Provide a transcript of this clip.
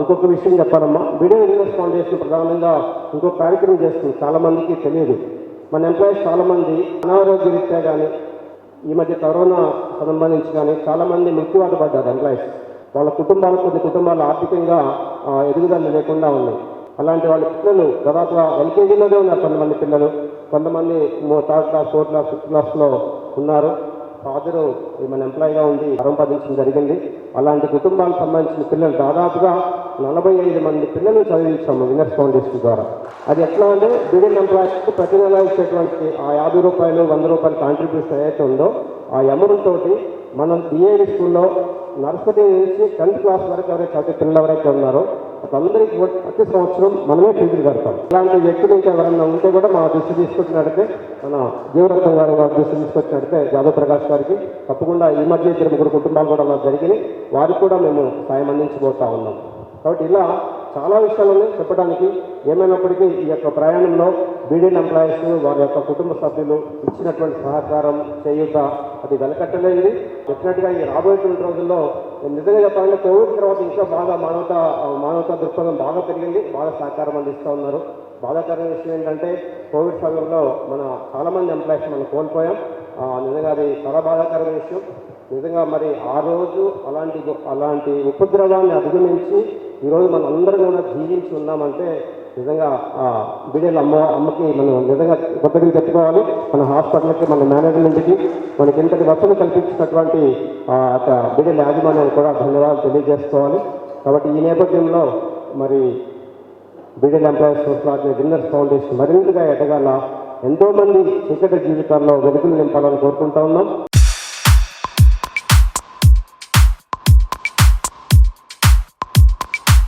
ఇంకొక విషయం చెప్పాలమ్మా. వీడియో యూనివర్స్ ఫౌండేషన్ ప్రధానంగా ఇంకొక కార్యక్రమం చేస్తుంది. చాలామందికి తెలియదు. మన ఎంప్లాయీస్ చాలామంది అనారోగ్య రీత్యా కానీ ఈ మధ్య కరోనా సంబంధించి కానీ చాలామంది మృత్యువాత పడ్డారు ఎంప్లాయీస్. వాళ్ళ కుటుంబాలు కొన్ని కుటుంబాలు ఆర్థికంగా ఎదుగుదల లేకుండా ఉన్నాయి. అలాంటి వాళ్ళ పిల్లలు దాదాపుగా ఎల్కేజీలోనే ఉన్నారు కొంతమంది పిల్లలు. కొంతమంది third class fourth class fifth క్లాస్లో ఉన్నారు. ఫాదరు మన ఎంప్లాయీగా ఉండి పరంపదించడం జరిగింది. అలాంటి కుటుంబాలకు సంబంధించిన పిల్లలు దాదాపుగా నలభై ఐదు మంది పిల్లలు చదివించాము వినర్స్ ఫౌండేషన్ ద్వారా. అది ఎట్లా అంటే బిడిల్ ఎంప్లాయీస్కి ప్రతి నెల ఇచ్చేటువంటి ఆ యాభై రూపాయలు వంద రూపాయలు కాంట్రిబ్యూషన్ ఏదైతే ఉందో ఆ అమౌంట్ తోటి మనం డిఏవి స్కూల్లో నర్సరీ నుంచి టెన్త్ క్లాస్ వరకు ఎవరైతే చదివే పిల్లలు ఎవరైతే ఉన్నారో వాళ్ళందరికీ కూడా ప్రతి సంవత్సరం మనమే ఫీజులు కడతాం. ఇలాంటి వ్యక్తులు ఇంకా ఎవరన్నా ఉంటే కూడా మా దృష్టి తీసుకొచ్చినట్టే మన జీవరత్నం గారు వారి దృష్టి తీసుకొచ్చినట్టే జాదవ్ ప్రకాష్ గారికి తప్పకుండా ఈ మధ్య ఇద్దరు ముగ్గురు కుటుంబాలు కూడా అలా జరిగినాయి. వారికి కూడా మేము సాయం అందించబోతా ఉన్నాం. కాబట్టి ఇలా చాలా విషయాలు ఉన్నాయి చెప్పడానికి ఏమైనప్పటికీ ఈ యొక్క ప్రయాణంలో బీడీఎన్ ఎంప్లాయీస్ వారి యొక్క కుటుంబ సభ్యులు ఇచ్చినటువంటి సహకారం చేయుత అది వెలకట్టలేనిది డెఫినెట్గా ఈ రాబోయేటువంటి రోజుల్లో నిజంగా చెప్పాలంటే కోవిడ్ తర్వాత ఇంకా బాగా మానవత మానవతా దృక్పథం బాగా పెరిగింది బాగా సహకారం అందిస్తూ ఉన్నారు. బాధాకరమైన విషయం ఏంటంటే కోవిడ్ సమయంలో మన చాలామంది ఎంప్లాయీస్ మనం కోల్పోయాం. ఆ, నిజంగా అది చాలా బాధాకరమైన విషయం. నిజంగా మరి ఆ రోజు అలాంటి అలాంటి ఉపద్రవాన్ని అధిగమించి ఈరోజు మనం అందరం కూడా జీవించి ఉన్నామంటే నిజంగా ఆ బిడ్డల అమ్మ అమ్మకి మనం నిజంగా కొత్తగా చెప్పుకోవాలి మన హాస్పిటల్కి మన మేనేజ్మెంట్కి మనకి ఇంతటి వసతులు కల్పించినటువంటి ఆ యొక్క బిడ్డల యాజమాన్యానికి కూడా ధన్యవాదాలు తెలియజేసుకోవాలి. కాబట్టి ఈ నేపథ్యంలో మరి బిడెల్ ఎంప్లాయీస్ సోషల్ విన్నర్స్ ఫౌండేషన్ మరింతగా ఎదగాల. ఎంతోమంది చీకటి జీవితాల్లో వెలుగులు నింపాలని కోరుకుంటా ఉన్నాం.